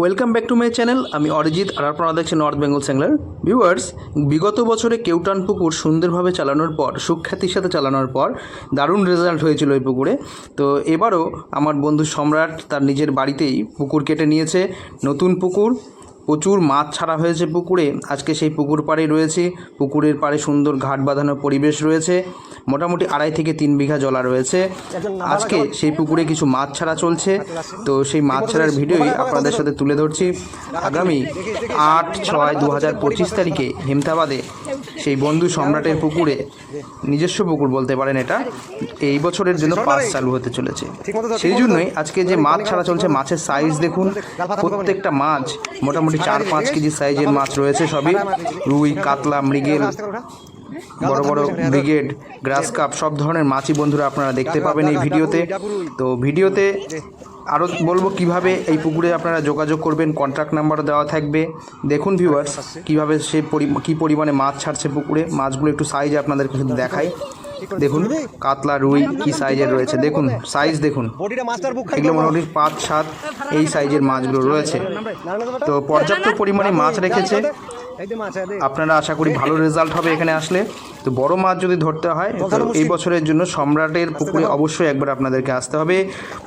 Welcome back to my channel আমি অরিজিৎ আর আপনারা দেখছেন নর্থ বেঙ্গল স্যাংলার ভিউয়ার্স বিগত বছরে কেউটান পুকুর সুন্দরভাবে চালানোর পর, সুখ্যাতির সাথে চালানোর পর দারুণ রেজাল্ট হয়েছিল ওই পুকুরে। তো এবারও আমার বন্ধু সম্রাট তার নিজের বাড়িতেই পুকুর কেটে নিয়েছে। নতুন পুকুর প্রচুর মাছ ছাড়া হয়েছে পুকুরে। আজকে সেই পুকুর পাড়ে রয়েছে। পুকুরের পাড়ে সুন্দর ঘাট বাঁধানো পরিবেশ রয়েছে। মোটামুটি আড়াই থেকে তিন বিঘা জলা রয়েছে। আজকে সেই পুকুরে কিছু মাছ ছাড়া চলছে। তো সেই মাছ ছাড়ার ভিডিওই আপনাদের সাথে তুলে ধরছি। আগামী আট ছয় দু হাজার পঁচিশ তারিখে হেমতাবাদে সেই বন্ধু সম্রাটের পুকুরে নিজস্ব পুকুর বলতে পারেন এটা এই বছরের জন্য পাস চালু হতে চলেছে। সেই জন্যই আজকে যে মাছ ছাড়া চলছে মাছের সাইজ দেখুন প্রত্যেকটা মাছ মোটামুটি চার পাঁচ কেজি সাইজের মাছ রয়েছে সবই। রুই কাতলা মৃগেল বড় বড় ব্রিগেড গ্রাস কাপ সব ধরনের মাছই বন্ধুরা আপনারা দেখতে পাবেন এই ভিডিওতে। তো ভিডিওতে আরও বলব কীভাবে এই পুকুরে আপনারা যোগাযোগ করবেন কন্ট্যাক্ট নাম্বার দেওয়া থাকবে। দেখুন ভিউয়ার্স কীভাবে সে পরি কী পরিমাণে মাছ ছাড়ছে পুকুরে। মাছগুলো একটু সাইজ আপনাদের দেখাই। দেখুন কাতলা রুই কি সাইজের রয়েছে। দেখুন সাইজ দেখুন। এগুলো মোটামুটি পাঁচ সাত এই সাইজের মাছগুলো রয়েছে। তো পর্যাপ্ত পরিমাণে মাছ রেখেছে। আপনারা আশা করি ভালো রেজাল্ট হবে এখানে আসলে। তো বড় মাছ যদি ধরতে হয় তো এই বছরের জন্য সম্রাটের পুকুরে অবশ্যই একবার আপনাদেরকে আসতে হবে।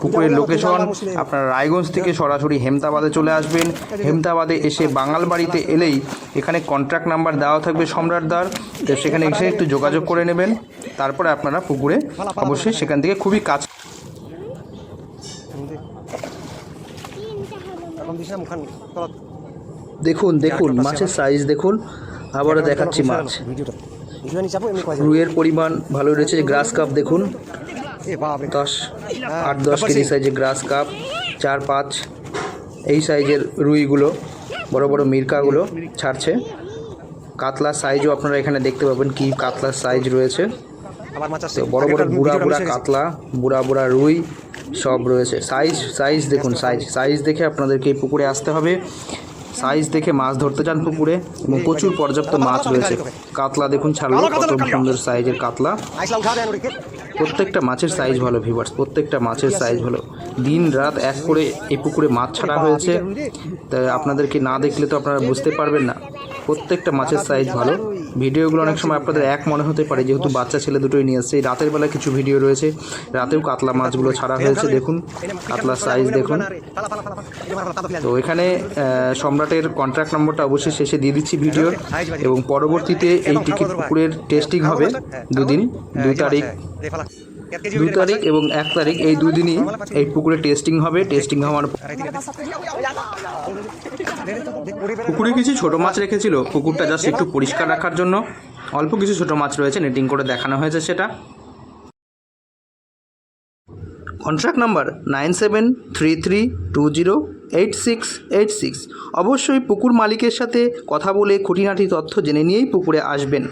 পুকুরের লোকেশন আপনারা রায়গঞ্জ থেকে সরাসরি হেমতাবাদে চলে আসবেন। হেমতাবাদে এসে বাঙাল বাড়িতে এলেই এখানে কন্ট্রাক্ট নাম্বার দেওয়া থাকবে সম্রাটদার তো সেখানে এসে একটু যোগাযোগ করে নেবেন। তারপরে আপনারা পুকুরে অবশ্যই সেখান থেকে খুবই কাছ এখন দিস না মুখান তলত। দেখুন দেখুন মাছের সাইজ দেখুন আবারও দেখাচ্ছি মাছ। রুইয়ের পরিমাণ ভালো রয়েছে গ্রাস কাপ দেখুন। দশ আট দশ কেজি সাইজের গ্রাস কাপ চার পাঁচ এই সাইজের রুইগুলো বড় বড় মিরকাগুলো ছাড়ছে। কাতলার সাইজও আপনারা এখানে দেখতে পাবেন কি কাতলার সাইজ রয়েছে। আবার তো বড় বড় বুড়া বুড়া কাতলা বুড়া বুড়া রুই সব রয়েছে। সাইজ সাইজ দেখুন সাইজ সাইজ দেখে আপনাদেরকে এই পুকুরে আসতে হবে। সাইজ দেখে মাছ ধরতে চান পুকুরে এবং প্রচুর পর্যাপ্ত মাছ রয়েছে। কাতলা দেখুন ছাড়লো কত সুন্দর সাইজের কাতলা। প্রত্যেকটা মাছের সাইজ ভালো ভিভার্স প্রত্যেকটা মাছের সাইজ ভালো। দিন রাত এক করে এই পুকুরে মাছ ছাড়া হয়েছে। তাই আপনাদেরকে না দেখলে তো আপনারা বুঝতে পারবেন না। প্রত্যেকটা মাছের সাইজ ভালো। ভিডিওগুলো অনেক সময় আপনাদের এক মনে হতে পারে, যেহেতু বাচ্চা ছেলে দুটোই নিয়ে এই রাতের বেলা কিছু ভিডিও রয়েছে, রাতেও কাতলা মাছগুলো ছাড়া হয়েছে, দেখুন, কাতলার সাইজ দেখুন। তো এখানে সম্রাটের কন্ট্রাক্ট নম্বরটা অবশ্যই শেষে দিয়ে দিচ্ছি ভিডিও এবং পরবর্তীতে এই টিকিট পুকুরের টেস্টিং হবে দুদিন, দুই তারিখ। দে দুই তারিখ এবং এক তারিখ এই দুই দিনই এই পুকুরে টেস্টিং হবে। টেস্টিং হওয়ার পুকুরে কিছু ছোট মাছ রেখেছিল। পুকুরটা জাস্ট একটু পরিষ্কার রাখার জন্য। অল্প কিছু ছোট মাছ রয়েছে নেটিং করে দেখানো হয়েছে সেটা। Contract number nine seven three three two zero eight six eight six অবশ্যই পুকুর মালিকের সাথে কথা বলে খুঁটিনাটি তথ্য জেনে নিয়েই পুকুরে আসবেন।